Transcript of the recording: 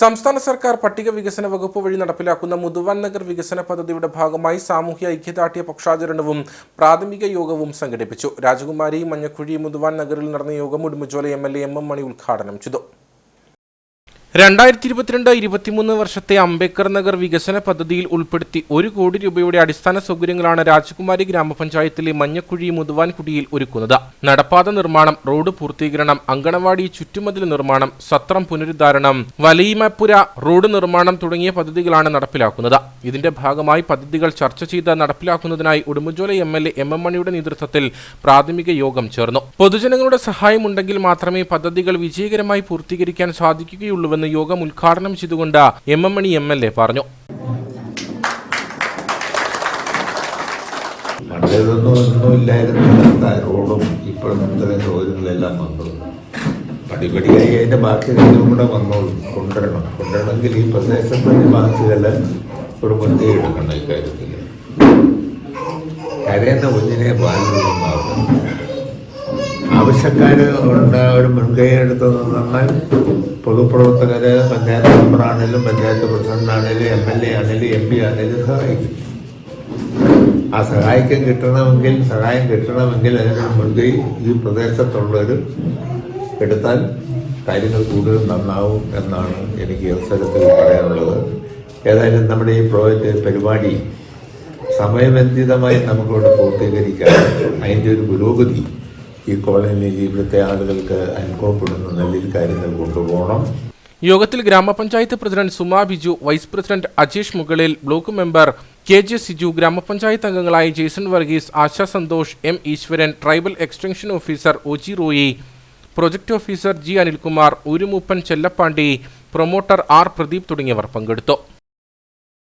സംസ്ഥാന സർക്കാർ പട്ടിക വികസന വകുപ്പ് വഴി നടപ്പിലാക്കുന്ന മുതുവൻ നഗർ വികസന പദ്ധതിയുടെ ഭാഗമായി സാമൂഹ്യ ഐക്യദാർഢ്യ പക്ഷാചരണവും പ്രാഥമിക യോഗവും സംഘടിപ്പിച്ചു. രാജകുമാരി മഞ്ഞക്കുഴി മുതുവാൻ നഗറിൽ നടന്ന യോഗം Udumbanchola M L A M M Mani ഉദ്ഘാടനം ചെയ്തു. രണ്ടായിരത്തി ഇരുപത്തിരണ്ട് ഇരുപത്തിമൂന്ന് വർഷത്തെ അംബേദ്കർ നഗർ വികസന പദ്ധതിയിൽ ഉൾപ്പെടുത്തി ഒരു കോടി രൂപയുടെ അടിസ്ഥാന സൗകര്യങ്ങളാണ് രാജകുമാരി ഗ്രാമപഞ്ചായത്തിലെ മഞ്ഞക്കുഴി മുതുവാൻകുടിയിൽ ഒരുക്കുന്നത്. നടപ്പാത നിർമ്മാണം റോഡ് പൂർത്തീകരണം അങ്കണവാടി ചുറ്റുമതിൽ നിർമ്മാണം സത്രം പുനരുദ്ധാരണം വലീമപ്പുര റോഡ് നിർമ്മാണം തുടങ്ങിയ പദ്ധതികളാണ് നടപ്പിലാക്കുന്നത്. ഇതിന്റെ ഭാഗമായി പദ്ധതികൾ ചർച്ച ചെയ്ത് നടപ്പിലാക്കുന്നതിനായി Udumbanchola M L A M M മണിയുടെ നേതൃത്വത്തിൽ പ്രാഥമിക യോഗം ചേർന്നു. പൊതുജനങ്ങളുടെ സഹായമുണ്ടെങ്കിൽ മാത്രമേ പദ്ധതികൾ വിജയകരമായി പൂർത്തീകരിക്കാൻ സാധിക്കുകയുള്ളൂവെന്ന് യോഗം ഉദ്ഘാടനം ചെയ്തുകൊണ്ട് M M Mani M L A പറഞ്ഞു. റോഡും വന്നു. പടിപടിയായി അതിന്റെ ബാക്കികളും കൂടെ വന്നോളും കൊണ്ടുവരണം. കൊണ്ടുവരണമെങ്കിൽ ഈ പ്രദേശത്തെ ബാക്കികൾ ഒരു മുൻകൈ എടുക്കണം ഇക്കാര്യത്തിൽ കരയുന്ന കുഞ്ഞിനെ ആവശ്യക്കാർ ഉണ്ട് ഒരു മുൻകൈ എടുത്ത് നിന്നാൽ പൊതുപ്രവർത്തകര് പഞ്ചായത്ത് മെമ്പറാണേലും പഞ്ചായത്ത് പ്രസിഡന്റാണേലും എം എൽ എ ആണേലും എം പി ആണേലും സഹായിക്കും. ആ സഹായിക്കും കിട്ടണമെങ്കിൽ സഹായം കിട്ടണമെങ്കിൽ അതിനൊരു മുൻകൈ ഈ പ്രദേശത്തുള്ളവർ എടുത്താൽ കാര്യങ്ങൾ കൂടുതൽ നന്നാവും എന്നാണ് എനിക്ക് അവസരത്തിൽ പറയാനുള്ളത്. ഏതായാലും നമ്മുടെ ഈ പ്രോജക്റ്റ് പരിപാടി സമയബന്ധിതമായി നമുക്കിവിടെ പൂർത്തീകരിക്കാൻ അതിന്റെ ഒരു പുരോഗതി ഈ കോളനി ജീവിതത്തെ ആളുകൾക്ക് അനുഭവപ്പെടുന്ന നല്ലൊരു കാര്യങ്ങൾ കൊണ്ടുപോകണം. യോഗത്തിൽ ഗ്രാമപഞ്ചായത്ത് president Suma Biju vice president Ajeesh മുകളിൽ block member K J Siju ഗ്രാമപഞ്ചായത്ത് അംഗങ്ങളായ Jaison Varghese Asha Santhosh M Eswaran tribal extension officer O G Roy project officer G Anilkumar ഉരുമൂപ്പൻ Chellapandi promoter R Pradeep തുടങ്ങിയവർ പങ്കെടുത്തു.